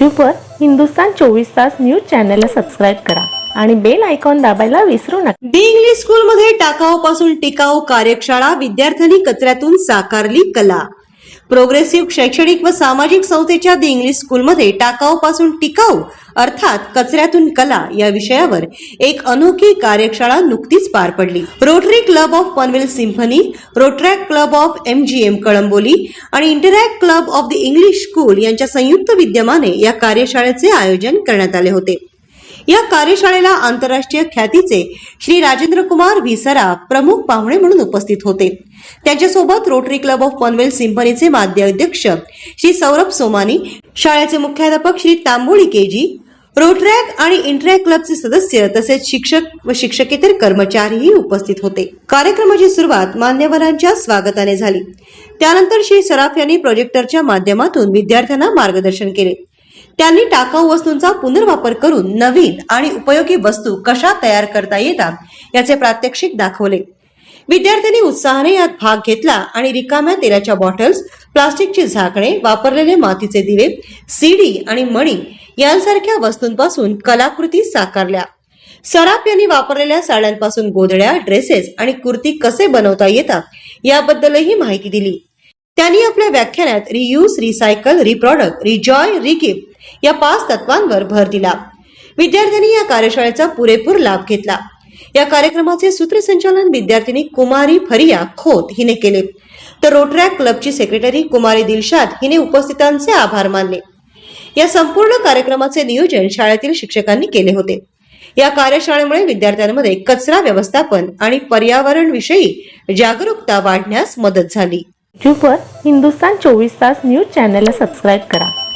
यूट्यूबवर हिंदुस्तान चोवीस तास न्यूज चॅनलला सबस्क्राईब करा आणि बेल आयकॉन दाबायला विसरू नका. दी इंग्लिश स्कूलमध्ये टाकाऊपासून टिकाऊ कार्यशाळा विद्यार्थ्यांनी कचऱ्यातून साकारली कला. प्रोग्रेसिव्ह शैक्षणिक व सामाजिक संस्थेच्या दी इंग्लिश स्कूलमध्ये टाकाऊपासून टिकाऊ अर्थात कचऱ्यातून कला या विषयावर एक अनोखी कार्यशाळा नुकतीच पार पडली. Rotary club of Panvel symphony rotaract club of M G M Kalamboli आणि interact club of the English school यांच्या संयुक्त विद्यमाने या कार्यशाळेचे आयोजन करण्यात आले होते. या कार्यशाळेला आंतरराष्ट्रीय ख्यातीचे श्री राजेंद्र कुमार विसरा प्रमुख पाहुणे म्हणून उपस्थित होते. त्यांच्यासोबत रोटरी क्लब ऑफ पनवेल सिंपनीचे माध्य अध्यक्ष श्री सौरभ सोमानी शाळेचे मुख्याध्यापक श्री तांबोळी केजी रोटरॅक आणि इंटरॅक क्लबचे सदस्य तसेच शिक्षक व शिक्षकेतर कर्मचारीही उपस्थित होते. कार्यक्रमाची सुरुवात मान्यवरांच्या स्वागताने झाली. त्यानंतर श्री सराफ यांनी प्रोजेक्टरच्या माध्यमातून विद्यार्थ्यांना मार्गदर्शन केले. त्यांनी टाकाऊ वस्तूंचा पुनर्वापर करून नवीन आणि उपयोगी वस्तू कशा तयार करता येतात याचे प्रात्यक्षिक दाखवले. विद्यार्थ्यांनी उत्साहाने यात भाग घेतला आणि रिकाम्या तेलाच्या बॉटल्स प्लास्टिकची झाकणे वापरलेले मातीचे दिवे सीडी आणि मणी यांसारख्या वस्तूंपासून कलाकृती साकारल्या. सराफ यांनी वापरलेल्या साड्यांपासून गोधड्या ड्रेसेस आणि कुर्ती कसे बनवता येतात याबद्दलही माहिती दिली. त्यांनी आपल्या व्याख्यानात रियूज रिसायकल रिप्रॉडक्ट रिजॉय रिगिफ्ट या पाच तत्वांवर भर दिला. विद्यार्थ्यांनी या कार्यशाळेचा पुरेपूर लाभ घेतला. या कार्यक्रमाचे सूत्रसंचालन विद्यार्थिनी कुमारी फरिया खोत हिने केले. तर रोटरॅक क्लबची सेक्रेटरी कुमारी दिलशाद हिने उपस्थितांचे आभार मानले. या संपूर्ण कार्यक्रमाचे नियोजन शाळेतील शिक्षकांनी केले होते. या कार्यशाळेमुळे विद्यार्थ्यांमध्ये कचरा व्यवस्थापन आणि पर्यावरण विषयी जागरूकता वाढण्यास मदत झाली. यूट्यूबवर हिंदुस्तान चोवीस तास न्यूज चॅनलला सबस्क्राईब करा.